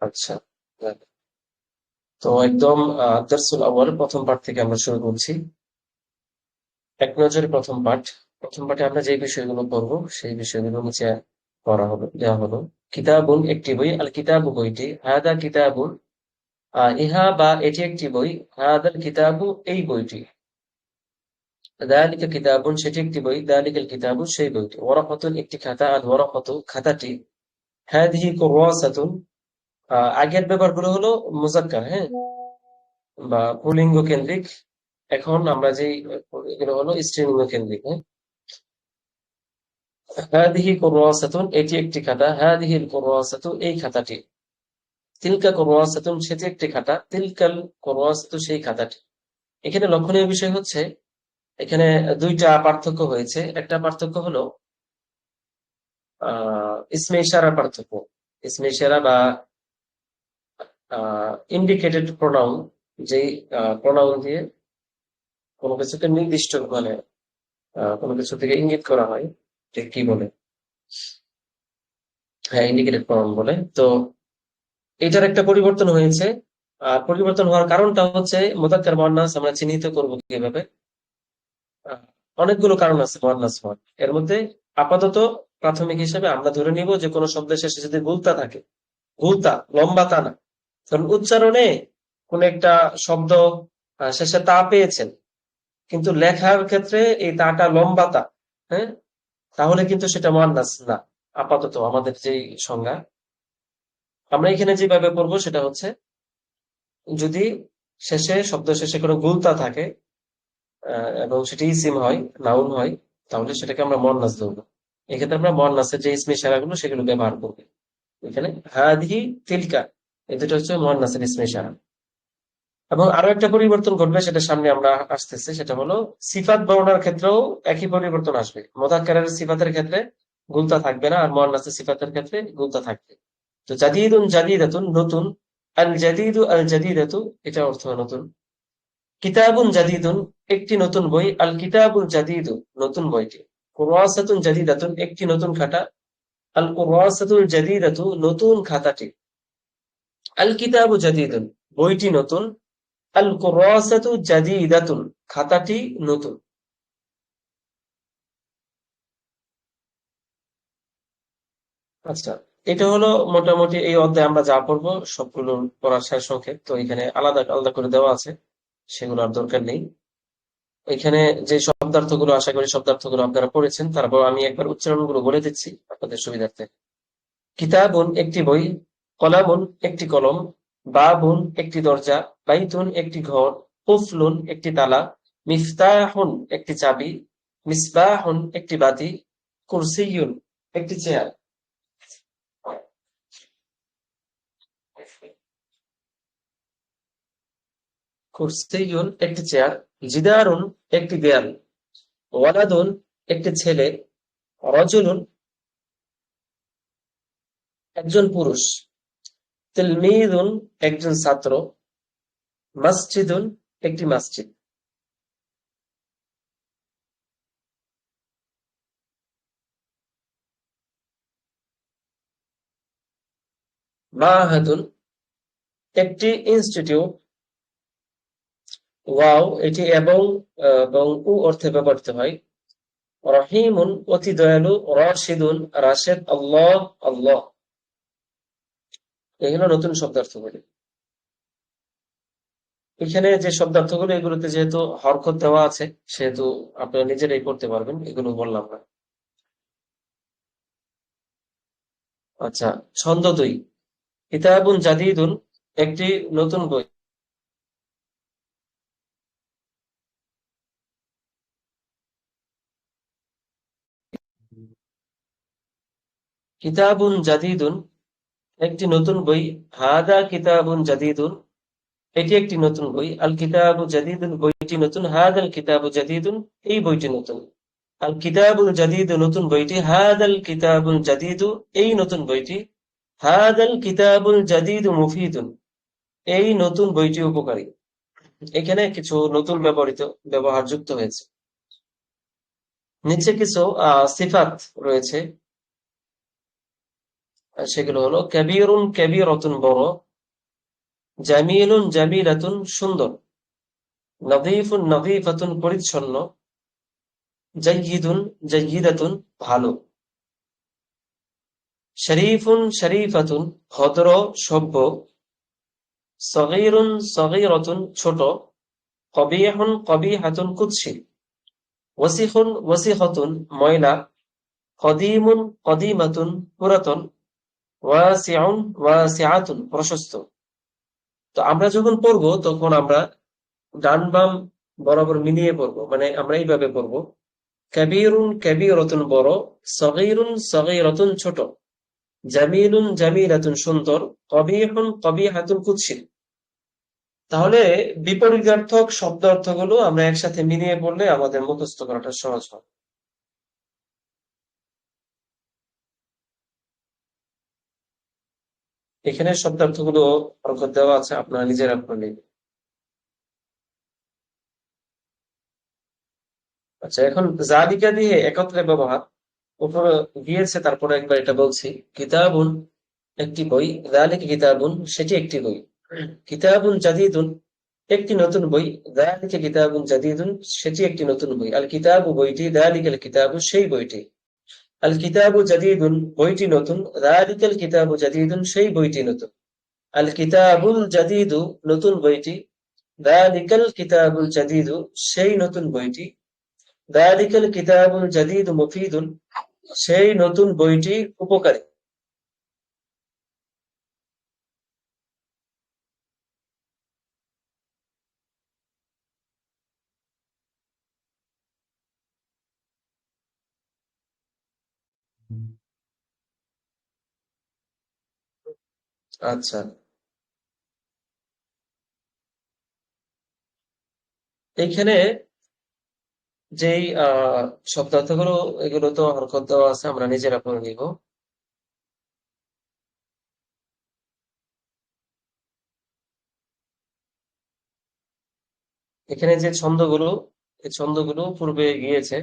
আচ্ছা তো একদম দারসুল আউয়াল, প্রথম পাঠ থেকে আমরা শুরু করছি। এক নজরে প্রথম পাঠ প্রথম পাঠে আমরা যে বিষয়গুলো পড়ব, সেই বিষয়গুলো নিচে পড়া হলো দেওয়া হলো। কিতাবুন একটি বই, আল কিতাবু বইটি। হাদা কিতাবুন ইহা বা এটি একটি বই। হাদাল কিতাবু, এই বইটি। দালিকা কিতাবুন, সেটি একটি বই। দালিকাল কিতাবু, সেই বইটি। ওয়ারাকাতুন একটি খাতা, আর ওয়ারাকাতু খাতাটি। হাদিহি কুরওয়াসাতুন আগের ব্যাপারগুলো হলো মুজাক্কার হ্যাঁ? বা পুলিঙ্গ কেন্দ্রিক এখন আমরা যে এগুলো হলো স্ত্রীলিঙ্গ কেন্দ্রিক হ্যাঁ? হাদিহি কুরওয়াসাতুন এটি একটি খাতা। হাদিহিল কুরওয়াসাতু এই খাতাটি। তিলকা কুরওয়াসাতুন সেটি একটি খাতা। তিলকাল কুরওয়াসাতু সেই খাতাটি। এখানে লক্ষণীয় বিষয় হচ্ছে, এখানে দুইটা পার্থক্য হয়েছে। একটা পার্থক্য হলো, আহ, ইসমে ইশারার পার্থক্য। ইসমে ইশারা বা ইন্ডিকেটেড প্রোনাউন যেই প্রোনাউন দিয়ে কোনো কিছুকে নির্দিষ্ট মানে কোনো কিছু থেকে ইঙ্গিত করা হয় যে কি বলে। হ্যাঁ ইন্ডিকেটেড প্রোনাউন বলে। তো এটার একটা পরিবর্তন হয়েছে। আর পরিবর্তন হওয়ার কারণটা হচ্ছে মোদাক্কার মোহান্নাস আমরা চিহ্নিত করব কীভাবে? অনেকগুলো কারণ আছে মোহান্নাস হওয়ার। এর মধ্যে আপাতত প্রাথমিক হিসেবে আমরা ধরে নিব যে কোনো শব্দের শেষে যদি গুলতা থাকে গুলতা লম্বা তা না কারণ উচ্চারণে কোন একটা শব্দ শেষে তা পেয়েছেন। কিন্তু লেখার ক্ষেত্রে এই তাটা লম্বা তা হ্যাঁ? তাহলে কিন্তু সেটা মোয়ান্নাস না, আপাতত আমাদের যেই সংজ্ঞা। আমরা এখানে যেভাবে পড়ব সেটা হচ্ছে, যদি শেষে, শব্দ শেষে কোনো গুলতা থাকে এবং সেটি ইসিম হয়, নাউন হয়, তাহলে সেটাকে আমরা মন্নাস ধরবো। এক্ষেত্রে আমরা মন্নাসের যে ইসমি সারাগুলো সেগুলো ব্যবহার করব। এখানে হাদি তিলকা এই দুটো হচ্ছে মোহান্নাসের ইসমে ইশারা এবং আরও একটা পরিবর্তন ঘটবে, সেটা সামনে আমরা আসতেছে, সেটা হলো সিফাত বর্ণার ক্ষেত্রেও একই পরিবর্তন আসবে। মোদাক্কারের সিফাতের ক্ষেত্রে গুলতা থাকবে না, আর মোহান্নাসের সিফাতের ক্ষেত্রে গুলতা থাকবে। তো জাদিদুন জাদিদাতুন নতুন, আল জাদিদু আল জাদিদাতু এটা অর্থ নতুন। কিতাবুন জাদিদুন, একটি নতুন বই, আল কিতাবুল জাদিদু, নতুন বইটি। কুরওয়াসাতুন জাদিদাতুন, একটি নতুন খাতা। আল কুরওয়াসাতুল জাদিদাতু, নতুন খাতাটি। আল কিতাবু জাদিদুন, বইটি নতুন। আল কুরাসাতু জাদিদাতুন, খাতাটি নতুন। আচ্ছা এটা হলো মোটামুটি এই অধ্যায়ে আমরা যা পড়ব, সবগুলো পড়ার শেষ সংক্ষেপ তো এখানে আলাদা আলাদা করে দেওয়া আছে, সেগুলো আর দরকার নেই। এখানে যে শব্দার্থগুলো, আশা করি শব্দার্থগুলো আপনারা পড়েছেন, তারপর আমি একবার উচ্চারণগুলো বলে দিচ্ছি আপনাদের সুবিধার্থে। কিতাবুন, একটি বই কলামুন একটি কলম, বাবুন একটি দরজা, বাইতুন একটি ঘর, কুফলুন একটি তালা, মিফতাহুন একটি চাবি, মিসবাহুন একটি বাতি, কুরসিয়ুন একটি চেয়ার। কুরসিয়ুন একটি চেয়ার, জিদারুন একটি দেয়াল, ওয়ালাদুন একটি ছেলে, রজুলুন একজন পুরুষ। তিলমিদুন একজন ছাত্র, মসজিদুন একটি মসজিদ। মাহাদুন একটি ইনস্টিটিউট। ওয়াও, এটি এবং এবং উ অর্থে ব্যবহৃত হয়। রহিমুন, অতি দয়ালু, রাশিদুন, রাশেদ, আল্লাহ আল্লাহ। এগুলো নতুন শব্দার্থগুলি। এখানে যে শব্দার্থগুলো, এগুলোতে যেহেতু হরকত দেওয়া আছে, সেহেতু আপনারা নিজেরাই করতে পারবেন, এগুলো বললাম না। আচ্ছা ছন্দ দুই। কিতাবুন জাদিদুন, একটি নতুন বই। কিতাবুন জাদিদুন একটি নতুন বই, হাদা কিতাবুন জাদিদুন। এটি একটি নতুন বই, আল কিতাবু জাদিদুন। বইটি নতুন, হাদাল কিতাবু জাদিদুন। এই বইটি নতুন। আল কিতাবুল জাদিদু নতুন বইটি হাদ আল কিতাবুল জাদিদু। এই নতুন বইটি হাদ আল কিতাবুল জাদিদু মুফিদুন। এই নতুন বইটি উপকারী। এখানে কিছু নতুন ব্যবহৃত ব্যবহার যুক্ত হয়েছে। নিচে কিছু সিফাত রয়েছে। সেগুলো হলো কবিরুন কবিরতুন বড়, জামিলুন জামিলাতুন সুন্দর, নদীফুন নদীফাতুন পরিচ্ছন্ন জাইয়িদুন জাইয়িদাতুন ভালো, শরীফুন শরীফাতুন ভদ্র সভ্য, সগীরুন সগীরতুন ছোট, কবিহুন কবিহাতুন কুৎসিত ওয়াসিখুন ওয়াসিহতুন ময়লা কদিমুন কদিমাতুন পুরাতন। প্রশস্ত। তো আমরা যখন পড়ব, তখন আমরা ডান বাম বরাবর মিলিয়ে পড়ব মানে আমরা এইভাবে পড়ব। কবিরুন, কবিরতুন বড়, সগীরুন, সগীরতুন ছোট, জামিলুন, জামিলাতুন সুন্দর, কবিহুন কবিহাতুন কুৎসিত তাহলে বিপরীতার্থক শব্দ অর্থগুলো আমরা একসাথে মিলিয়ে পড়লে আমাদের মুখস্থ করাটা সহজ হবে এখানে শব্দার্থগুলো হরকত দেওয়া আছে, আপনারা নিজেরা পড়ে নেবেন আচ্ছা এখন জালিকা দিয়ে একত্রে ব্যবহার, উপরে গিয়েছে, তারপরে একবার এটা বলছি। কিতাবুন একটি বই জালিকা কিতাবুন, সেটি একটি বই। কিতাবুন জাদিদুন একটি নতুন বই দালিকা কিতাবুন জাদিদুন, সেটি একটি নতুন বই। আল কিতাবু বইটি দালিকাল কিতাবু সেই বইটি। আল কিতাবু জাদিদুন বইটি নতুন। রাদিকাল কিতাবু জাদিদুন সেই বইটি নতুন। আল কিতাবুল জাদিদু নতুন বইটি। রাদিকাল কিতাবুল জাদিদু সেই নতুন বইটি। রাদিকাল কিতাবুল জাদিদু মুফিদুন সেই নতুন বইটি উপকারী। আচ্ছা। এইখানে যেই আহ শব্দার্থগুলো এগুলো তো হরকত দেওয়া আছে, আমরা নিজেরা পড়ে নিব। এখানে যে ছন্দগুলো, এই ছন্দগুলো পূর্বে গিয়েছে,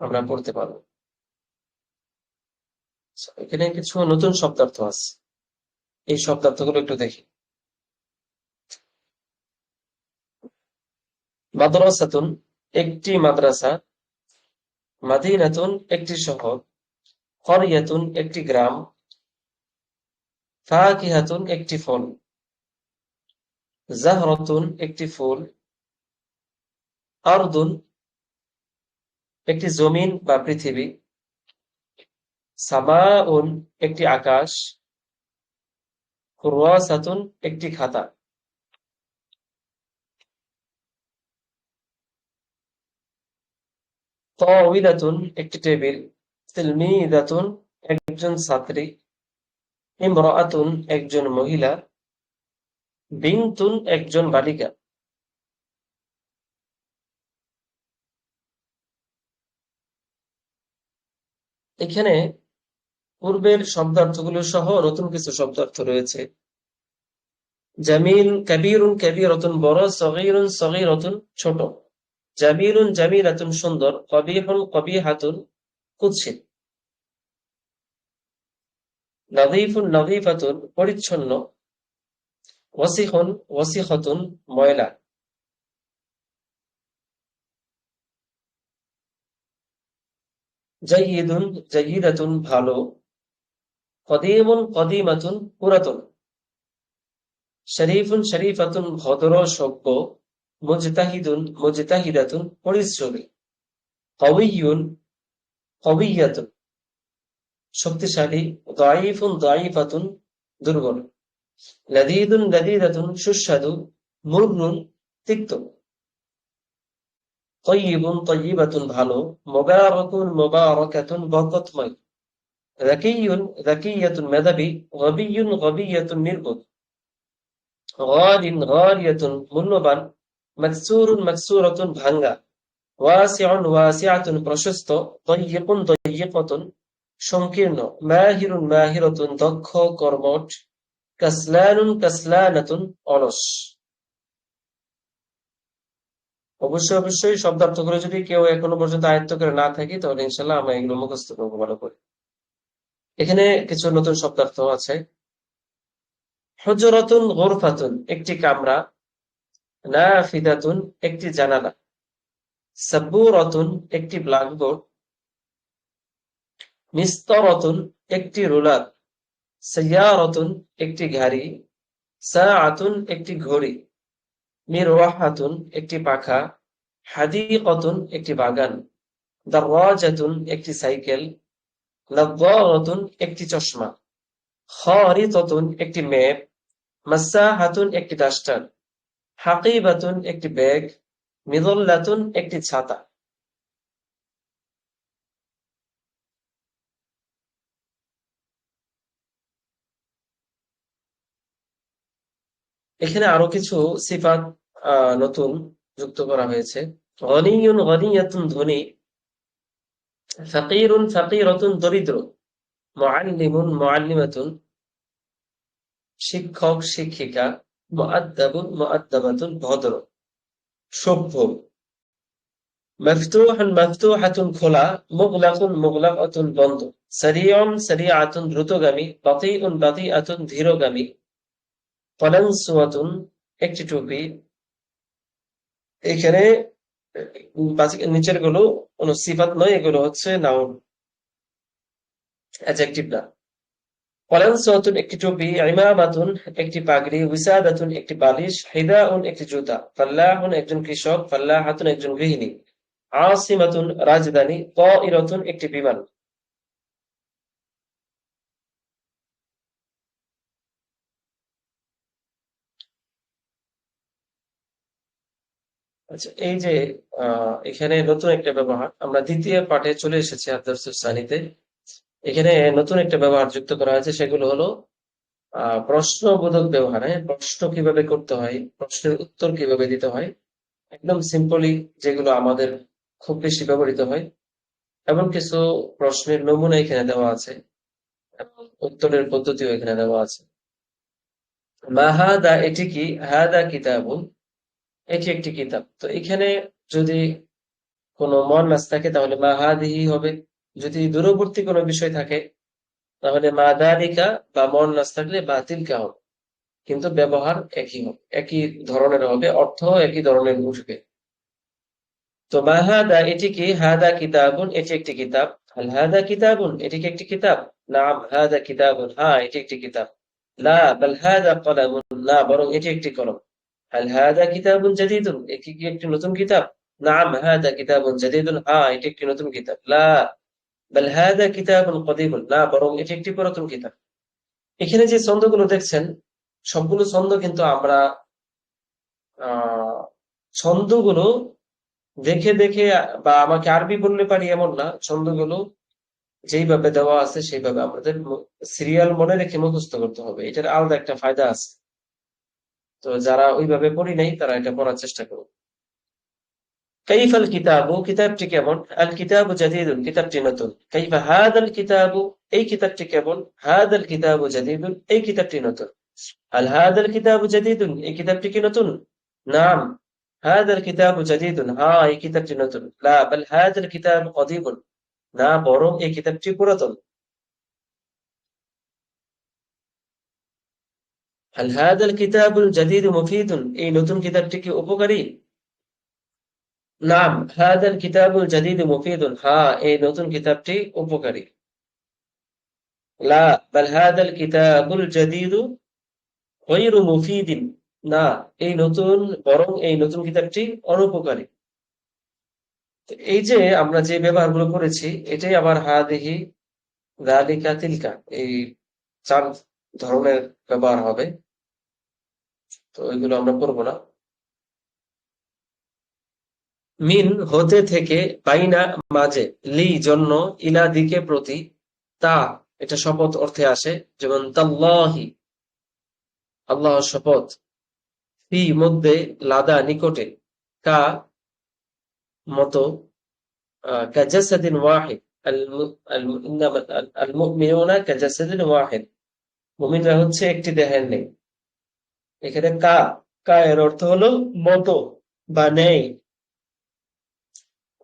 আমরা পড়তে পারব। এখানে কিছু নতুন শব্দার্থ আছে। এই শব্দার্থগুলো একটু দেখি। মাদ্রাসাতুন একটি মাদ্রাসা, মাদিনাতুন একটি শহর করিয়াতুন একটি গ্রাম, ফাকিহাতুন একটি ফল, জাহরাতুন একটি ফুল, আরদুন একটি জমিন বা পৃথিবী, সামাউন একটি আকাশ কুরওয়াসাতুন একটি খাতা। তাওইলাতুন একটি টেবিল। তিলমিদাতুন একজন ছাত্রী। ইমরাআতুন একজন মহিলা। বিনতুন একজন বালিকা। এখানে পূর্বের শব্দার্থগুলো সহ নতুন কিছু শব্দার্থ রয়েছে। জামিল কাবিরুন কাবিরাতুন বড়, সগীরুন সগীরাতুন ছোট। জামিলুন জামিলাতুন সুন্দর, কবিহুন কবিহাতুন কুৎসিত। নাদিফুন নাদিফাতুন পরিচ্ছন্ন। ওয়াসিহুন ওয়াসিহাতুন ময়লা। জাইয়িদুন জাইয়িদাতুন ভালো। কদিমুন কদিমাতুন পুরাতন। শরীফুন শরীফাতুন ভদ্র সভ্য মুজতাহিদুন মুজতাহিদাতুন পরিশ্রমী। কবিয়ুন কবিয়াতুন শক্তিশালী দাইফুন দাইফাতুন দুর্বল। লদিদুন লদিদাতুন সুস্বাদু, মুরনুন তিক্ত। তৈবুন তৈবাতুন ভালো, মোবারকুন মোবারকাতুন বরকতময়। রাকিয়ুন রাকিয়াতুন মেধাবী, গবিয়ুন গবিয়াতুন নির্বোধ। গালিন গালিয়াতুন মূল্যবান মাকসুরুন মাকসুরাতুন ভাঙ্গা ওয়াসিউন ওয়াসিআতুন প্রশস্ত তৈয়কুন তৈয়কাতুন সংকীর্ণ মাহিরুন মাহিরাতুন দক্ষ কর্মঠ কাসলানুন কাসলানাতুন অলস অবশ্যই অবশ্যই শব্দার্থ করে যদি কেউ এখনও পর্যন্ত আয়ত্ত করে না থাকি, তাহলে ইনশাল্লাহ আমরা এগুলো মুখস্থ করব ভালো করে। এখানে কিছু নতুন শব্দার্থ আছে। হজরতুন গোরফাতুন, একটি কামরা। নাফিদাতুন একটি জানালা। সাব্বুরাতুন, একটি ব্ল্যাকবোর্ড মিস্তরতুন, একটি রুলার। সাইয়ারাতুন, একটি গাড়ি। সাআতুন, একটি ঘড়ি। মিরওয়াহাতুন, একটি পাখা। হাদিকতুন, একটি বাগান। দারওয়াজাতুন একটি সাইকেল। নাদ্দারাতুন, একটি চশমা। খারিতাতুন একটি ম্যাপ মাসাহাতুন একটি ডাস্টার, হাকিবাতুন একটি ব্যাগ মিদল্লাতুন একটি ছাতা। এখানে আরও কিছু সিফাত নতুন যুক্ত করা হয়েছে। গনিয়ুন গনিয়াতুন ধনী, ফাকিরুন ফাকিরাতুন দরিদ্র। মুআল্লিমুন মুআল্লিমাতুন, শিক্ষক, শিক্ষিকা, মুআদ্দাবুন মুআদ্দাবাতুন ভদ্র, সভ্য। মফতুহুন মফতুহাতুন খোলা, মুগলাকুন মুগলাকাতুন বন্ধ। সারিয়ুন সারিআতুন দ্রুতগামী, বাতিউন বাতিআতুন ধীরগামী। ফলানসুয়াতুন একটি টুপি। এখানে নিচেরগুলো, কোন সিফাত নয়, এগুলো হচ্ছে নাউন। অ্যাডজেক্টিভ না ফলানসুয়াতুন একটি টুপি, ইমামাতুন একটি পাগড়ি উইসাদাতুন একটি বালিশ, হিদাউন একটি জুতা, ফাল্লাহুন একজন কৃষক, ফাল্লাহাতুন একজন গৃহিণী, আসিমাতুন রাজধানী একটি বিমান। আচ্ছা এই যে এখানে নতুন একটা ব্যবহার, আমরা দ্বিতীয় পাঠে চলে এসেছি আদর্শ শ্রেণীতে। এখানে নতুন একটা ব্যবহার যুক্ত করা হয়েছে, সেগুলো হলো আহ প্রশ্নবোধক ব্যবহার হ্যাঁ? প্রশ্ন কীভাবে করতে হয়, প্রশ্নের উত্তর কীভাবে দিতে হয়, একদম সিম্পলি যেগুলো আমাদের খুব বেশি ব্যবহৃত হয় এমন কিছু প্রশ্নের নমুনা এখানে দেওয়া আছে, এবং উত্তরের পদ্ধতিও এখানে দেওয়া আছে। মাহাদা এটি কি? হাদা কিতাবুন, এটি একটি কিতাব। তো এখানে যদি কোনো মন নাচ থাকে, তাহলে মা হাদিহি হবে। যদি দূরবর্তী কোনো বিষয় থাকে, তাহলে মাদারিকা বা মন নাচ থাকলে বাতিল কা হবে? কিন্তু ব্যবহার একই হবে, একই ধরনের হবে, অর্থ একই ধরনের বুঝবে তো মাহাদা এটি কি? হাদা কিতাবুন, এটি একটি কিতাব। আল হাদা কিতাবুন, এটি কি একটি কিতাব? না হাদা কিতাবুন হ্যাঁ এটি একটি কিতাব। লা, বাল হাদা কলামুন না, বরং এটি একটি কলম। আল হাদা কিতাবুন জাদিদুন, এটি কি একটি নতুন কিতাব? না হাদা কিতাবুন জাদিদুন হ্যাঁ এটি একটি নতুন কিতাব। লা বাল হাদা কিতাবুল কদিমুন, না, বরং এটি একটি পুরাতন কিতাব। এখানে যে ছন্দগুলো দেখছেন, সবগুলো ছন্দ কিন্তু আমরা ছন্দগুলো দেখে দেখে, বা আমাকে আরবি বললে পারি এমন না, ছন্দগুলো যেইভাবে দেওয়া আছে, সেইভাবে আমাদের সিরিয়াল মনে রেখে মুখস্থ করতে হবে। এটার আলাদা একটা ফায়দা আছে। তো যারা ওইভাবে পড়ি নাই, তারা এটা পড়ার চেষ্টা করুন। কাইফাল কিতাবু কিতাবটি কেমন আল কিতাবু জাদিদুন কিতাবটি নতুন কাইফা হাদাল কিতাবু এই কিতাবটি কেমন হাদাল কিতাবু জাদিদুন এই কিতাবটি নতুন আল হাদাল কিতাবু জাদিদুন এই কিতাবটি কি নতুন নাম হাদাল কিতাবু জাদিদুন হ্যাঁ এই কিতাবটি নতুন লা বাল হাদাল কিতাবু কদিবুন না বরং এই কিতাবটি পুরাতন هل هذا الكتاب الجديد مفيد এই নতুন কিতাবটি কি উপকারী নাম, হাদাল কিতাবুল জাদিদ মুফিদুন। হ্যাঁ এই নতুন কিতাবটি উপকারী। লা, বাল হাদাল কিতাবুল জাদিদু গৈরু মুফিদিন। না, এই নতুন, বরং এই নতুন কিতাবটি অনুপকারী। এই যে আমরা যে ব্যবহারগুলো করেছি, এটাই আবার হা দেহি দালিকা তিলকা। এই চার ধরনের ব্যবহার হবে। তো ওইগুলো আমরা করব না। মিন হতে থেকে বাইনা মাঝে, লি জন্য ইলা দিকে প্রতি তা, এটা শপথ অর্থে আসে, যেমন তাল্লাহি আল্লাহ শপথ, ফি মধ্যে লাদা নিকটে, কা মতো হচ্ছে একটি দেহের নেই। এখানে কা কা এর অর্থ হলো মতো বা নেই।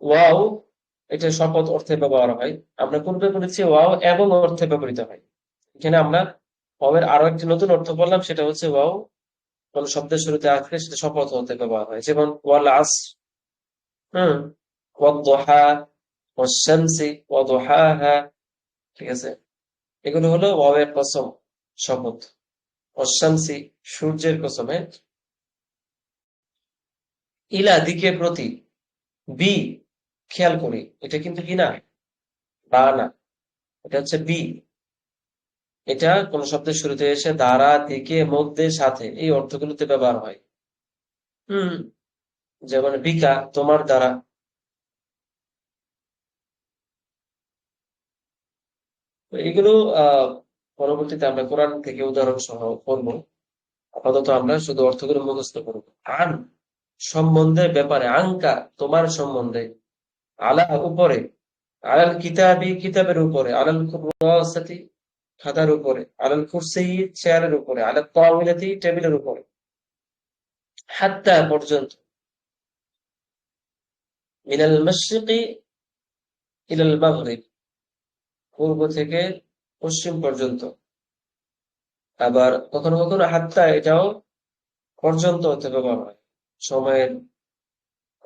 ওয়াও, এটা শপথ অর্থে ব্যবহার হয়। আমরা পূর্বে বলেছি ওয়াও এবং অর্থে ব্যবহৃত হয়। এখানে আমরা ওয়াওয়ের আরও একটি নতুন অর্থ বললাম, সেটা হচ্ছে ওয়াও। কোন শব্দের শুরুতে আসলে সেটা শপথ হতে ব্যবহার হয়। যেমন, ওয়াল আস, হুম ওয়াদ্দুহা ওয়াশ-শামসি ওয়াদুহাহা ঠিক আছে? এগুলো হলো ওয়াওয়ের কসম শপথ। ওয়াশ-শামসি সূর্যের কসমে ইলা দিকে প্রতি। বি খেয়াল করি, এটা কিন্তু কি না? বা না। এটা হচ্ছে বি। এটা কোন শব্দের শুরুতে এসে দ্বারা, দিকে, মধ্যে, সাথে, এই অর্থগুলোতে ব্যবহার হয়। হুম, যেমন বিকা, তোমার দ্বারা। এগুলো পরবর্তীতে আমরা কোরআন থেকে উদাহরণ সহ পড়ব। আপাতত আমরা শুধু অর্থগুলো মুখস্থ করব। আন সম্বন্ধে ব্যাপারে আঙ্কা তোমার সম্বন্ধে। আলা উপরে, আলাল কিতাবি কিতাবের উপরে, আলাল কুরসাতি খাতার উপরে, আলাল কুরসি চেয়ারের উপরে, আলাল তাওয়াইলাতি টেবিলের উপরে। হাত্তা পর্যন্ত। মিনাল মাশরিকি, ইলাল মাগরিব। পূর্ব থেকে পশ্চিম পর্যন্ত। আবার কখনো কখনো হাত্তা এটাও পর্যন্ত হতে ব্যবহার হয়। সময়ের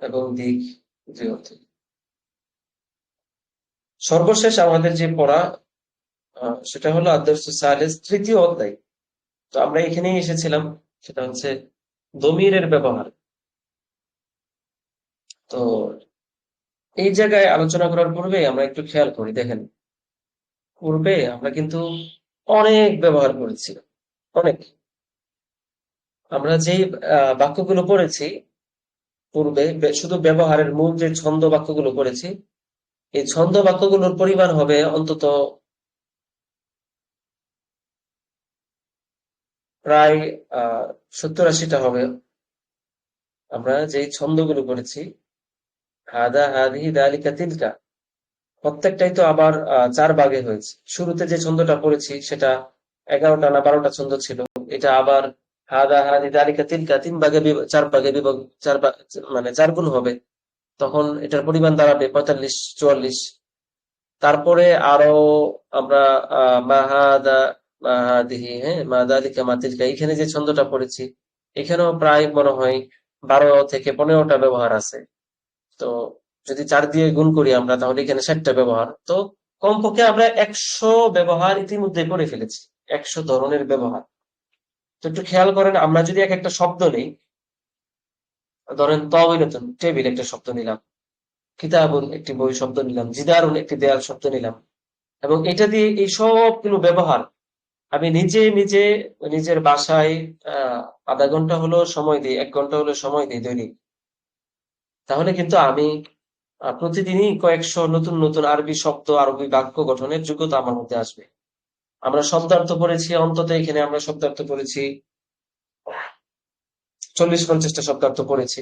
এবং দিক দুই অর্থে সর্বশেষ আমাদের যে পড়া সেটা হলো আদর্শ সালেস তৃতীয় অধ্যায়। তো আমরা এখানেই এসেছিলাম, সেটা হচ্ছে দমিরের ব্যবহার। তো এই জায়গায় আলোচনা করার পূর্বে আমরা একটু খেয়াল করি, দেখেন। পূর্বে আমরা কিন্তু অনেক ব্যবহার করেছি, অনেক। আমরা যে বাক্যগুলো পড়েছি, পূর্বে শুধু ব্যবহারের মূল যে ছন্দ বাক্যগুলো পড়েছি এই ছন্দ বাক্যগুলোর পরিমাণ হবে অন্তত প্রায় সত্তর আশিটা হবে। আমরা যে ছন্দগুলো পড়েছি, হাদা হাদিহি দালিকা তিলকা প্রত্যেকটাই তো আবার চার ভাগে হয়েছে। শুরুতে যে ছন্দটা পড়েছি সেটা এগারোটা না বারোটা ছন্দ ছিল। এটা আবার হাদা হাদি দালিকা তিলকা তিন ভাগে চার ভাগে বিভক্ত, চার মানে চার গুণ হবে। তখন এটার পরিমাণ দাঁড়াবে পঁয়তাল্লিশ, চুয়াল্লিশ। তারপরে আরও আমরা মাহাদা মাহাদিহি হ্যাঁ মাহাদালিকা মাতিলকা এখানে যে ছন্দটা পড়েছি, এখানেও প্রায় মনে হয় বারো থেকে পনেরোটা ব্যবহার আছে। তো যদি চার দিয়ে গুণ করি আমরা, তাহলে এখানে ষাটটা ব্যবহার। তো কমপক্ষে আমরা একশো ব্যবহার ইতিমধ্যে করে ফেলেছি, একশো ধরনের ব্যবহার। তো একটু খেয়াল করেন, আমরা যদি এক একটা শব্দ নেই ধরেন তবিলতুন টেবিল একটা শব্দ নিলাম, কিতাবুন একটি বই শব্দ নিলাম, জিদারুন একটি দেয়াল শব্দ নিলাম। এবং এটা দিয়ে এই সবগুলো ব্যবহার আমি নিজে নিজে নিজের বাসায়, আহ, আধা ঘণ্টা হলো সময় দিই, এক ঘণ্টা হলো সময় দিই দৈনিক। তাহলে কিন্তু আমি প্রতিদিনই কয়েকশো নতুন নতুন আরবি শব্দ, আরবি বাক্য গঠনের যোগ্যতা আমার মধ্যে আসবে। আমরা শব্দার্থ পড়েছি, অন্তত এখানে আমরা শব্দার্থ পড়েছি চল্লিশ পঞ্চাশটা শব্দার্থ পড়েছি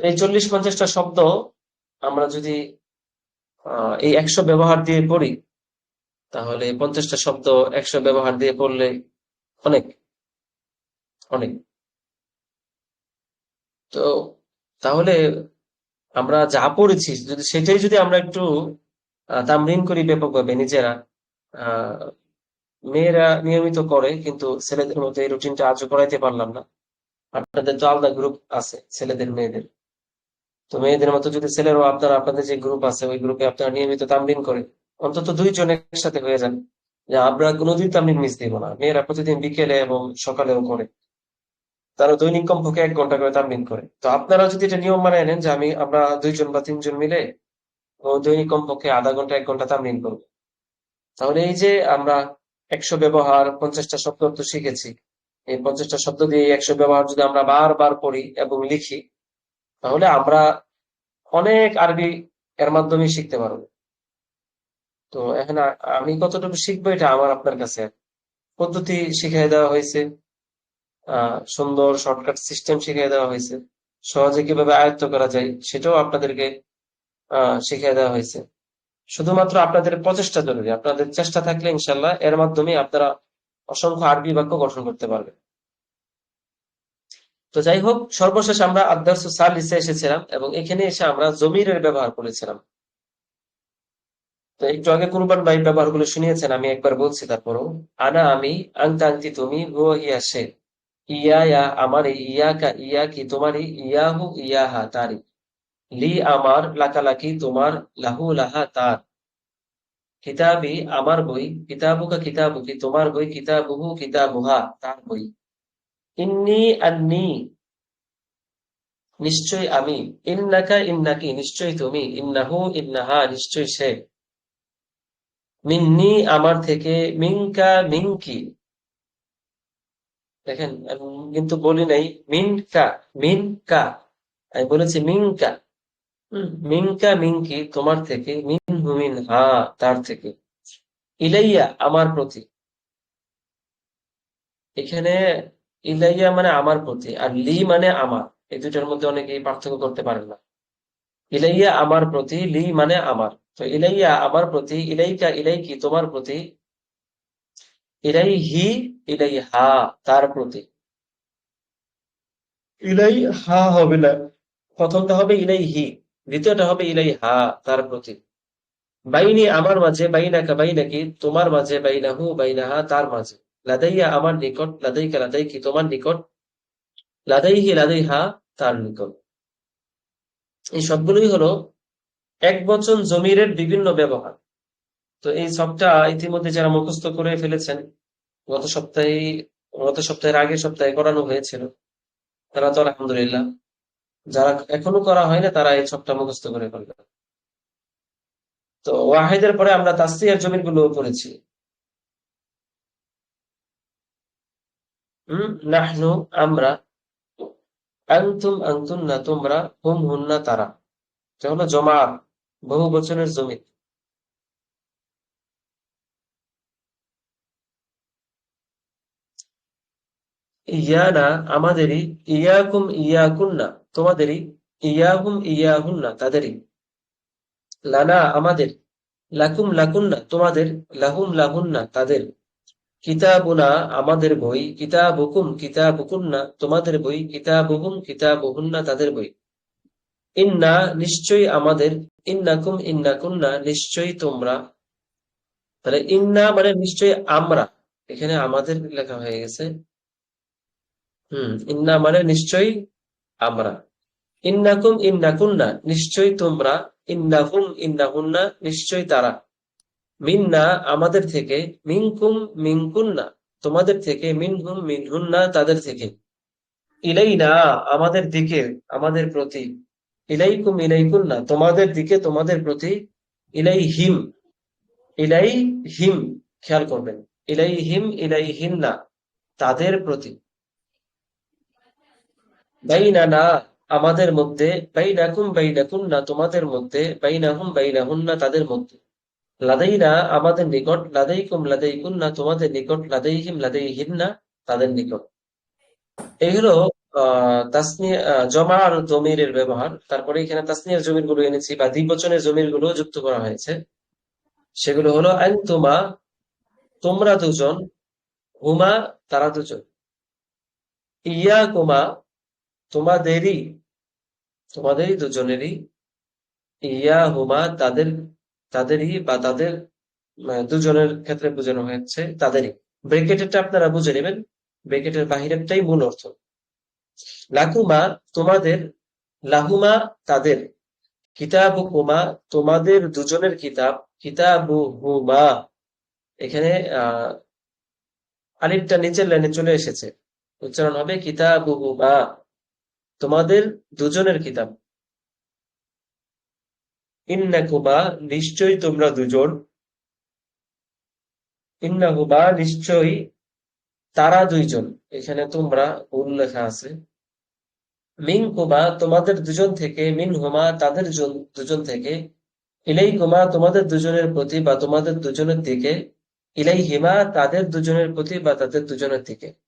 এই চল্লিশ পঞ্চাশটা শব্দ আমরা যদি এই একশো ব্যবহার দিয়ে পড়ি তাহলে পঞ্চাশটা শব্দ একশো ব্যবহার দিয়ে পড়লে অনেক অনেক। তো তাহলে আমরা যা পড়েছি, যদি সেটাই যদি আমরা একটু তামরিন করি ব্যাপকভাবে নিজেরা মেয়েরা নিয়মিত করে, কিন্তু ছেলেদের মধ্যে এই রুটিনটা আজও করাইতে পারলাম না। আপনাদের তো আলাদা গ্রুপ আছে, ছেলেদের, মেয়েদের। তো মেয়েদের মতো যদি ছেলেরাও আপনারা, আপনাদের যে গ্রুপ আছে, ওই গ্রুপে আপনারা নিয়মিত তামরিন করে, অন্তত দুইজন একসাথে হয়ে যান। যে আমরা কোনোদিন তামরিন মিস দিব না। মেয়েরা প্রতিদিন বিকেলে এবং সকালেও করে। তারা দৈনিক কমপক্ষে এক ঘণ্টা করে তামরিন করে। তো আপনারা যদি এটা নিয়ম মানায় নেন যে আমি, আমরা দুইজন বা তিনজন মিলে, ও দৈনিক কমপক্ষে আধা ঘণ্টা, এক ঘণ্টা তামরিন করব। তাহলে এই যে আমরা একশো ব্যবহার, পঞ্চাশটা শব্দ শিখেছি। এই পঞ্চাশটা শব্দ দিয়ে একশো ব্যবহার যদি আমরা বারবার পড়ি এবং লিখি, তাহলে আমরা অনেক আরবি এর মাধ্যমে শিখতে পারব। তো এখন আমি কতটুকু শিখব এটা আমার আপনার কাছে পদ্ধতি শিখিয়ে দেওয়া হয়েছে। সুন্দর শর্টকাট সিস্টেম শিখিয়ে দেওয়া হয়েছে। সহজে কীভাবে আয়ত্ত করা যায় সেটাও আপনাদেরকে শিখিয়ে দেওয়া হয়েছে। শুধুমাত্র আপনাদের প্রচেষ্টা জরুরি। আপনাদের চেষ্টা থাকলে ইনশাল্লাহ এর মাধ্যমে আপনারা অসংখ্য আরবি বাক্য গঠন করতে পারবে। তো যাই হোক, সর্বশেষ আমরা আদার্স সালিসে এসেছিলাম এবং এখানে এসে আমরা জমিরের ব্যবহার করেছিলাম। তো একটু আগে কুরবান ভাই ব্যবহারগুলো শুনিয়েছেন, আমি একবার বলছি তারপরও। আনা আমি আংতা আংতি তুমি সে। ইয়া ইয়া আমারে, ইয়াকা ইয়া কি তোমারই ইয়াহু ইয়াহা তারি। লি আমার, লাকালাকি তোমার, লাহু লাহা তার। কিতাবি আমার বই কিতাবুকা কিতাবুকি তোমার বই কিতাবুহু কিতাবুহা তার বই। ইন্নি আন্নি নিশ্চয় আমি। ইন্নাকা ইন্নাকি নিশ্চয় তুমি। ইন্নাহু ইন্নাহা নিশ্চয় সে। মিন্নি আমার থেকে মিনকা মিনকি। দেখেন কিন্তু বলি নাই মিনকা মিনকা। আমি বলেছি হুম, মিনকা মিনকি তোমার থেকে মিনহু মিনহা তার থেকে। ইলাইয়া আমার প্রতি। এখানে ইলাইয়া মানে আমার প্রতি আর লি মানে আমার। এই দুটার মধ্যে অনেকেই পার্থক্য করতে পারেন না। ইলাইয়া আমার প্রতি, লি মানে আমার। তো ইলাইয়া আমার প্রতি, ইলাইকা ইলাইকি তোমার প্রতি। ইলাইহি ইলাইহা তার প্রতি। ইলাই হা হবে না। প্রথমটা হবে ইলাইহি। দ্বিতীয়টা হবে ইলাইহা, তার প্রতি। বাইনি আমার মাঝে, বাইনাকা বাইনাকি, তোমার মাঝে, বাইনাহু বাইনাহা, তার মাঝে। লাদাইয়া আমার নিকট, লাদাইকা লাদাইকি, তোমার নিকট, লাদাইহি লাদাইহা, তার নিকট। এই সবগুলোই হলো এক বচন জমিরের বিভিন্ন ব্যবহার। তো এই সবটা ইতিমধ্যে যারা মুখস্থ করে ফেলেছেন, গত সপ্তাহে গত সপ্তাহের আগের সপ্তাহে করানো হয়েছিল, তারা তো আলহামদুলিল্লাহ যারা এখনও করা হয় না তারা এই সবটা মুখস্থ করে ফেলবে। তো ওয়াহিদের পরে আমরা তাসরিয়ার জমিনগুলো করেছি হম নাহনু আমরা, আনতুম আনতুন্না তোমরা, হুম হুন্না তারা। এটা হলো জমা বহু বচনের জমিন। ইয়ানা আমাদেরই, ইয়াকুম ইয়াকুন্না। তোমাদেরই, ইয়াহুম ইয়াহুন্না, তাদেরই। লানা, আমাদের। লাকুম, লাকুন্না, তোমাদের। লাহুম, লাহুন্না, তাদের। কিতাবুনা, আমাদের বই। কিতাবুকুম, কিতাবুকুন্না, তোমাদের বই। কিতাবুহুম, কিতাবুহুন্না, তাদের বই। ইন্না, নিশ্চয়ই আমাদের। ইন্নাকুম, ইন্নাকুন্না, নিশ্চয়ই তোমরা। তাহলে ইন্না মানে নিশ্চয়ই আমরা। এখানে আমাদের লেখা হয়ে গেছে। হম, ইন্না মানে নিশ্চয়ই আমরা। ইন্নাকুম ইন্নাকুন্না, নিশ্চয়ই তোমরা ইন্নাহুম ইন্নাহুন্না, নিশ্চয়ই তারা। মিন্না আমাদের থেকে, মিনকুম মিনকুন্না, তোমাদের থেকে, মিনহুম মিনহুন্না, তাদের থেকে। ইলাইনা, আমাদের দিকে, আমাদের প্রতি। ইলাইকুম ইলাইকুন্না, তোমাদের দিকে, তোমাদের প্রতি। ইলাইহিম ইলাইহিম, খেয়াল করবেন। ইলাইহিম, ইলাইহিন্না, তাদের প্রতি। আমাদের মধ্যে, বাইনাকুম তোমাদের মধ্যে, বাইনাহুম তাদের মধ্যে। লাদাইনা, আমাদের নিকট, লাদাইকুম লাদাইকুন্না, তোমাদের নিকট, লাদাইহিম লাদাইহিন্না, তাদের নিকট। এই হলো জমা আর জমিরের ব্যবহার। তারপরে এখানে তাসনিয়ার জমিরগুলো এনেছি, বা দ্বিবচনের জমিরগুলো যুক্ত করা হয়েছে। সেগুলো হলো আনতুমা, তোমরা দুজন, হুমা, তারা দুজন। ইয়া কুমা তোমাদেরই তোমাদেরই দুজনেরই ইয়া হুমা তাদের, তাদেরই বা তাদের দুজনের ক্ষেত্রে বোঝানো হয়েছে, তাদেরই। ব্রেকেটেরটা আপনারা বুঝে নেবেন। ব্রেকেটের বাহিরেরটাই মূল অর্থ। লাকুমা তোমাদের, লাহুমা তাদের। কিতাবুকুমা তোমাদের দুজনের কিতাব, কিতাবুহুমা। এখানে আহ আলিফটা নিচের লাইনে চলে এসেছে। উচ্চারণ হবে কিতাবুহুমা। তোমাদের দুজনের কিতাব। ইন্নাকুমা নিশ্চয়ই তোমরা দুজন। ইন্নাহুমা নিশ্চয়ই তারা দুইজন। এখানে তোমরা ভুল লেখা আছে। মিনকুমা তোমাদের দুজন থেকে, মিনহুমা তাদের জন- দুজন থেকে ইলাইকুমা তোমাদের দুজনের প্রতি বা তোমাদের দুজনের দিকে ইলাই হিমা তাদের দুজনের প্রতি বা তাদের দুজনের দিকে।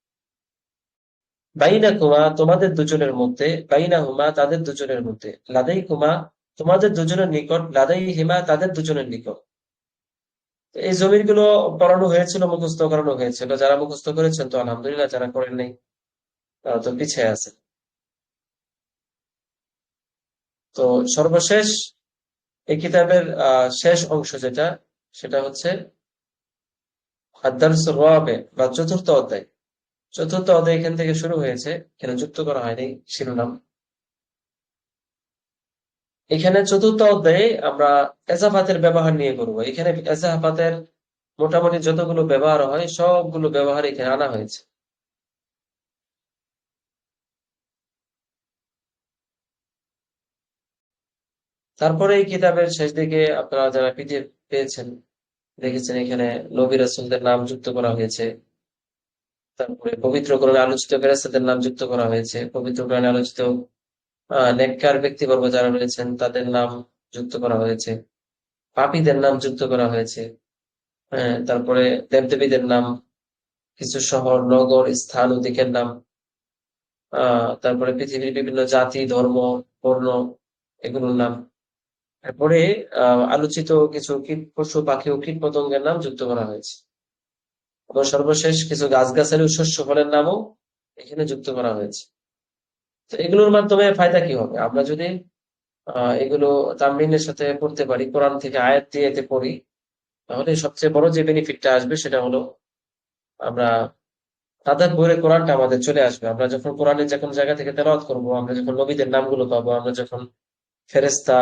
বাইনাকুমা তোমাদের দুজনের মধ্যে বাইনা হুমা তাদের দুজনের মধ্যে লাদাই কুমা তোমাদের দুজনের নিকট লাদাই হিমা তাদের দুজনের নিকট। এই জমিরগুলো পড়ানো হয়েছিল, মুখস্থ করানো হয়েছিল, যারা মুখস্থ করেছেন তো আলহামদুলিল্লাহ যারা করেন নাই, তারা তো পিছিয়ে আছে তো সর্বশেষ এই কিতাবের শেষ অংশ যেটা, সেটা হচ্ছে বা চতুর্থ অধ্যায়। চতুর্থ অধ্যায় এখান থেকে শুরু হয়েছে, এখানে যুক্ত করা হয়নি শিরোনাম। এখানে চতুর্থ অধ্যায়ে আমরা এজাফাতের ব্যবহার নিয়ে করব। এখানে এজাফাতের মোটামুটি যতগুলো ব্যবহার হয়, সবগুলো ব্যবহার এখানে আনা হয়েছে। তারপরে এই কিতাবের শেষ দিকে আপনারা যারা পিডিএফ পেয়েছেন, দেখেছেন এখানে নবী রাসূলদের নাম যুক্ত করা হয়েছে। তারপরে পবিত্র কোরআনে আলোচিত ফেরেশতাদের নাম যুক্ত করা হয়েছে। পবিত্র কোরআনে আলোচিত নেককার ব্যক্তিবর্গ যারা রয়েছেন, তাদের নাম যুক্ত করা হয়েছে। পাপীদের নাম যুক্ত করা হয়েছে। হ্যাঁ তারপরে দেবদেবীদের নাম, কিছু শহর, নগর, স্থান ও দিকের নাম তারপরে পৃথিবীর বিভিন্ন জাতি, ধর্ম, বর্ণ, এগুলোর নাম। তারপরে আলোচিত কিছু কীট পশু, পাখি ও কীট পতঙ্গের নাম যুক্ত করা হয়েছে। এবং সর্বশেষ কিছু গাছগাছালি শস্য ফলের নামও এখানে যুক্ত করা হয়েছে। তো এগুলোর মাধ্যমে ফায়দা কি হবে? আমরা যদি এগুলো তামরিনের সাথে পড়তে পারি, কোরআন থেকে আয়াত দিয়ে এতে পড়ি, তাহলে সবচেয়ে বড় যে বেনিফিটটা আসবে সেটা হলো আমরা তাদের বইরে কোরআনটা আমাদের চলে আসবে। আমরা যখন কোরআনের যখন জায়গা থেকে তেলাওয়াত করব, আমরা যখন নবীদের নামগুলো পাবো, আমরা যখন ফেরেশতা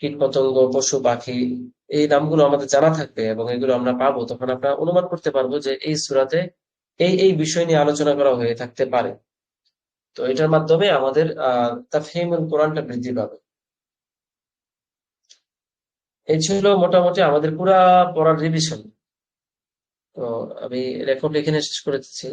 কীট পতঙ্গ পশু, পাখি, এই নামগুলো আমাদের জানা থাকবে এবং এগুলো আমরা পাবো, তখন আমরা অনুমান করতে পারব যে এই সুরাতে এই এই বিষয় নিয়ে আলোচনা করা হয়ে থাকতে পারে। তো এটার মাধ্যমে আমাদের আহ তাফহিমুল কোরআনটা বৃদ্ধি পাবে। এই ছিল মোটামুটি আমাদের পুরা পড়ার রিভিশন তো আমি রেকর্ড এখানে শেষ করে দিচ্ছি।